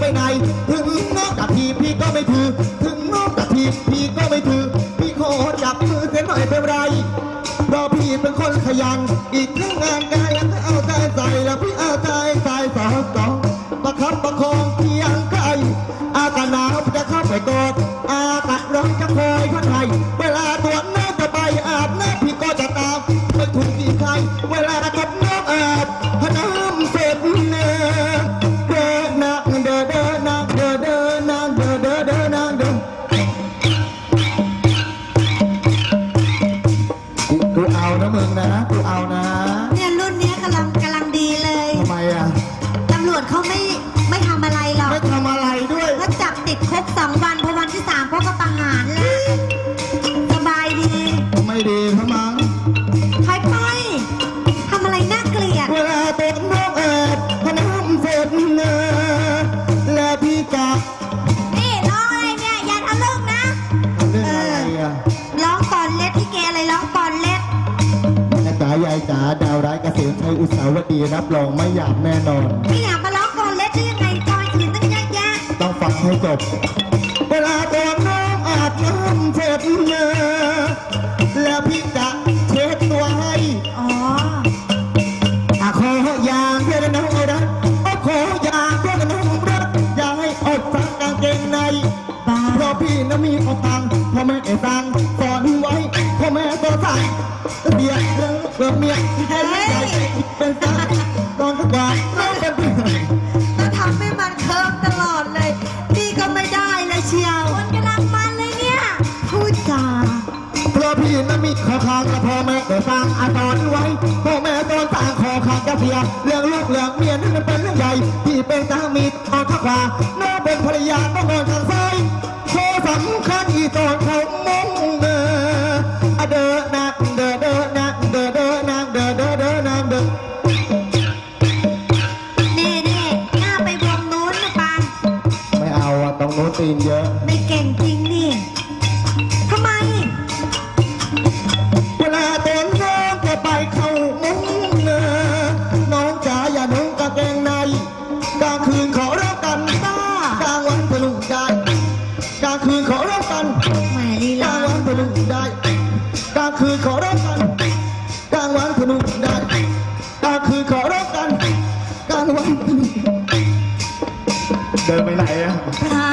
ไปไหน ถึงนอกกับพี่พี่ก็ไม่ถือ ถึงนอกกับพี่พี่ก็ไม่ถือ พี่ขอจับมือเสียหน่อยเป็นไรเพราะพี่เป็นคนขยัน อีกเรื่องงานก็ให้เอาใจใส่แล้วพี่เอาใจใส่สองสองประคับประคองเพียงใกล้อากาศหนาวจะเข้าไปกอด จ๋ายายจ๋าดาวร้ายเกษมชัยอุตสาวดีรับรองไม่หยาบแน่นอน ไม่อยากมาร้องก่อนเล็ดได้ยังไงก่อนอื่นตั้งเยอะแยะ ต้องฟังให้จบ เวลาตัวน้องอาบน้ำเสร็จเนอ พราะพี่นมีขอคางกับพ่อแม่ไอ้ตังอาสอนไว้พ่อแม่ตอนต่างขอคางจะเสียเรื่องลูกเรื่องเมียนั่นเป็นเรื่องใหญ่พี่เป็นสามีตอนทักว่าน้องเป็นภรรยาต้องนอนทางซ้ายโชว์สำคัญอีตอนเขามองเดินอเดินนักเดินเดินนักเดินเดินนักเดินเดินเดินนักเดินนี่นี่หน้าไปวงนู้นนะปานไม่เอาอะตรงโน้นตีนเยอะ นสนุกได้กลางคืนขอรับกันกลางวันสนุกได้กลางคืนขอรับกันกลางวันสนุกเดินไปไหนอะเปล่า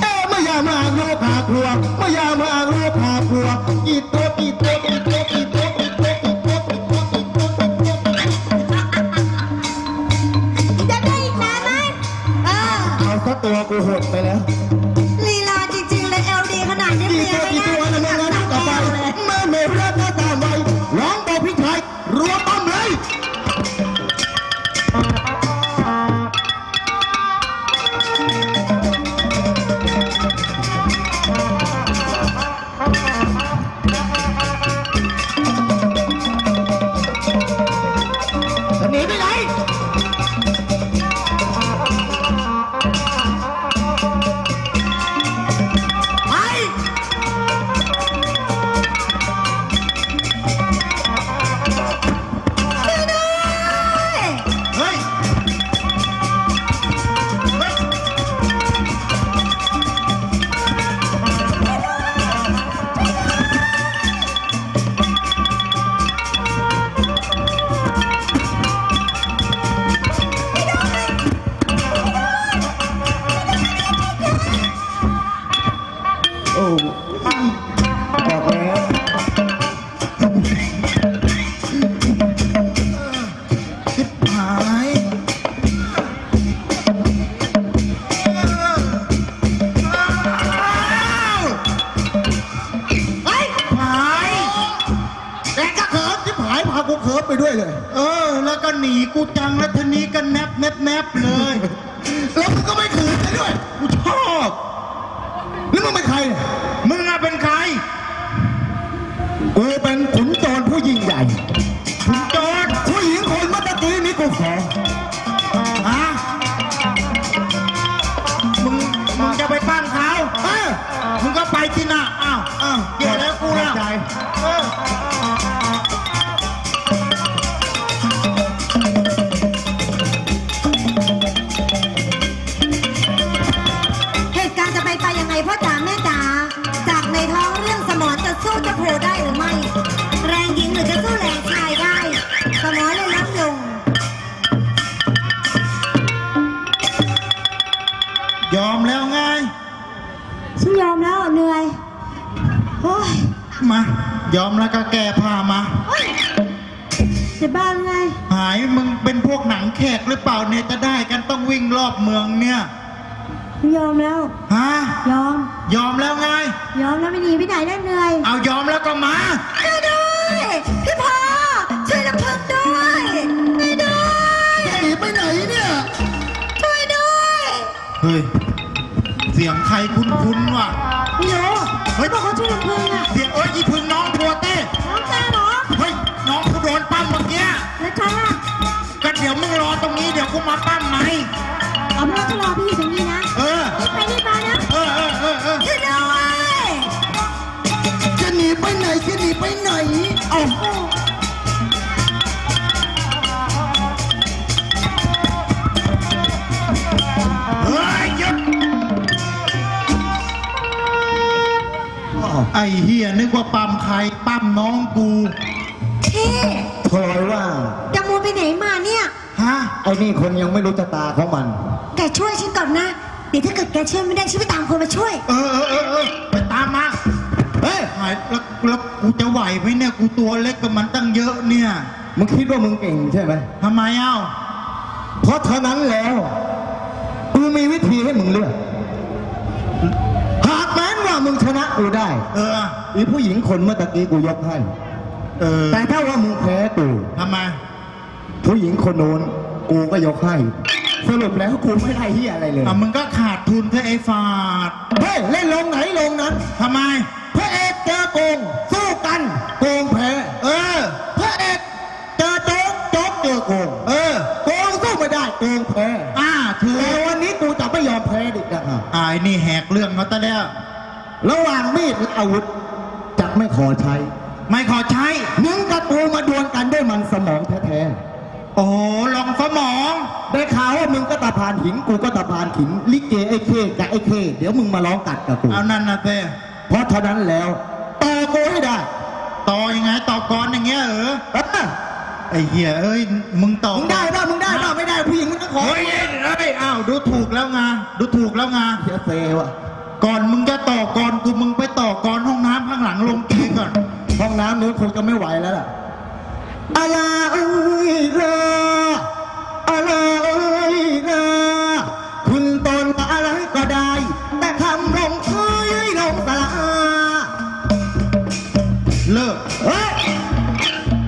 เอ๊ะไม่อยากมาลูกหากลัวไม่อยากมาลูกหากลัวกี่ตัวกี่ตัวกี่ตัวกี่ตัวกี่ตัวกี่ตัวกี่ตัวกี่ตัวกี่ตัวจะได้อีกนานไหมเออเอาสักตัวกูหดไปแล้ว ฉันยอมแล้วเหนื่อยโอ้ยมา ยอมแล้วก็แก้ผ้ามา จะบ้าหรือไง หายมึงเป็นพวกหนังแขกหรือเปล่าเนี่ยจะได้กันต้องวิ่งรอบเมืองเนี่ยฉันยอมแล้ว ฮะ ยอม ยอมแล้วไง ยอมแล้วไม่หนีไปไหนได้เหนื่อย เอายอมแล้วก็มา ครคุ้นๆว่ะไม่รู้เฮ้ยบอกเขาช่วยน้ำพึ่งอะเสียงเอ้ยอีพึ่งน้องทัวเต้น้องแกเหรอเฮ้ยน้องกูโดนปั้มเมื่อกี้แล้วฉันอะก็เดี๋ยวมึงรอตรงนี้เดี๋ยวกูมาปั้ม พี่พลอยว่า จะมูไปไหนมาเนี่ย ฮะ ไอ้นี่คนยังไม่รู้ชะตาของมัน แกช่วยฉันก่อนนะ เดี๋ยวถ้าเกิดแกช่วยไม่ได้ฉันไปตามคนมาช่วย เออเออเออเออไปตามมาเฮ้ยหายแล้วแล้วกูจะไหวไหมเนี่ย กูตัวเล็กกับมันตั้งเยอะเนี่ย มึงคิดว่ามึงเก่งใช่ไหมทำไมเอ้า เพราะเท่านั้นแล้ว กูมีวิธีให้มึงเลือก หากแม้นว่ามึงชนะกูได้ เออ อีผู้หญิงคนเมื่อตะกี้กูยกให้ เออแต่ถ้าว่ามึงแพ้กูทำไมผู้หญิงคนโน้นกูก็ยกให้สรุปแล้วกูไม่ได้เฮียอะไรเลยอะมึงก็ขาดทุนเพื่อไอ้ฟาดเฮ้ยเล่นลงไหนลงนั้นทำไมพระเอกเจอโกงสู้กันโกงแพ้เออพระเอกเจอโจ๊กโจ๊กเจอโกงเออโกงสู้ไม่ได้โกงแพ้อ่าถูกแต่วันนี้กูจะไม่ยอมแพ้ดิกนะฮะอ่าไอ้นี่แหกเรื่องเขาตะแล้วระหว่างมีดและอาวุธจะไม่ขอใช้ ไม่ขอใช้มึงกับกูมาดวลกันด้วยมันสมองแท้โอ้โหลองสมองๆได้ข่าวว่ามึงก็ตะพานหินกูก็ตะพานหินลิเกไอ้เคกับไอ้เค เดี๋ยวมึงมาร้องกัดกับกูเอานั่นนะเต้เพราะเท่านั้นแล้วต่อกูให้ได้ต่อยังไงต่อกรอย่างเงี้ยเออเออไอ้เหี้ยเอ้ยมึงต่อมึงได้ป่ะมึงได้ป่ะไม่ได้ผู้หญิงมึงก็ขอเฮ้ยเฮ้ยเฮ้ยอ้าวดูถูกแล้วไงดูถูกแล้วไงเฮียเซว่ะก่อนมึงจะต่อกรกูมึงไปต่อกรห้องน้ำข้างหลังลงกีก่อน ห้องน้ำนู้นคงจะไม่ไหวแล้วล่ะอะไรเอ้ยละอะไรเอ้ยละคุณตนอะไรก็ได้ แต่คำลงเคยลงสละเลิกเฮ้ย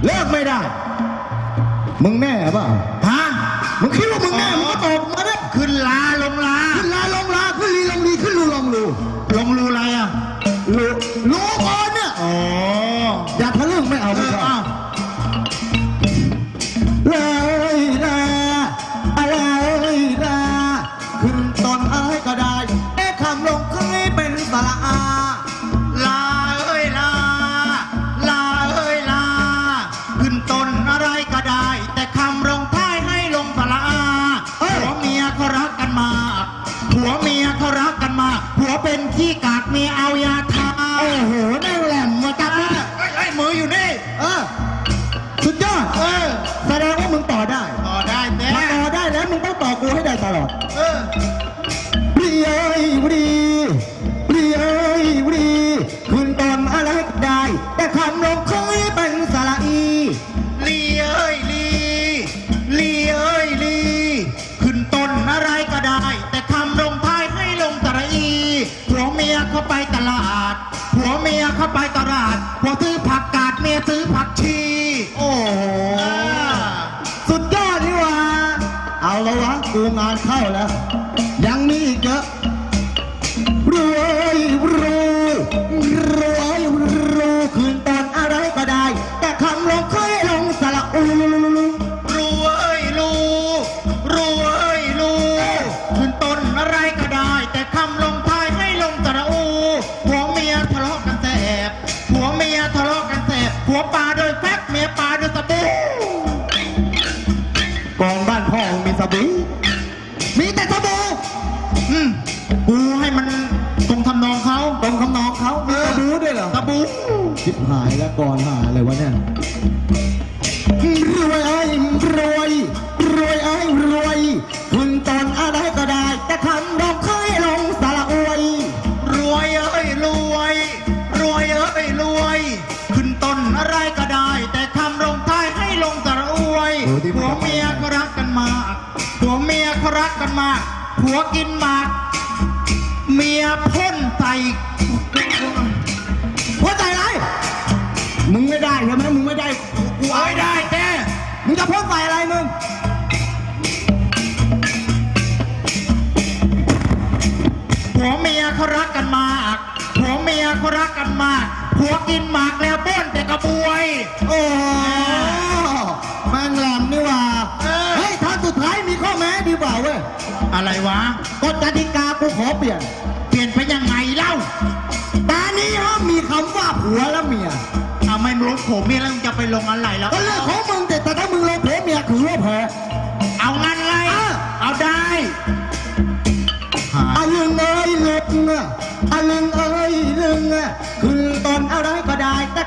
เลิกไม่ได้ มึงแน่เปล่าฮะมึงคิดว่ามึงแน่มึงก็ตอบมาได้ขึ้นลาลงลาขึ้นลาลงลาขึ้นลีลงลีขึ้นลูลงลูลงรูอะไรอะลูลูก่ เอาแล้ววะกูงานเข้าแล้ว บู่มีแต่สบู่อืมกูให้มันตรงทำนองเขาตรงคำนองเขามีสบู่ด้วยเหรอสบู่ชิบหายแล้วก่อนหาเลยวะ ผัวกินหมากเมียพ่นใส่หัวใจไร มึงไม่ได้ใช่ไหมมึงไม่ได้กูเอาเอาไม่ไม่ได้ได้แกมึงจะพ่นใส่อะไรมึงผัวเมียเขารักกันมากผัวเมียเขารักกันมากผัวกินหมากแล้วพ่นแต่กระบวย โอ้แม่งแหลมนี่หว่า เออ เฮ้ยทางสุดท้ายมีข้อแม้ดีกว่า เว้ย อะไรวะ กฎกติกากูขอเปลี่ยน เปลี่ยนไปยังไงเล่าตานี้ห้ามมีคำว่าผัวและเมียเอาไม่รู้ผมเมียแล้วมึงจะไปลงอะไรแล้ว ก็เรื่องของมึงแต่แต่ถ้ามึงลงผัวเมียคือว่าแพ้เอางั้นเลยเออเอาได้อะลึงเอ้ยลึงอะอะลึงเอ้ยลึงอะคือตอนอะไรก็ได้แต่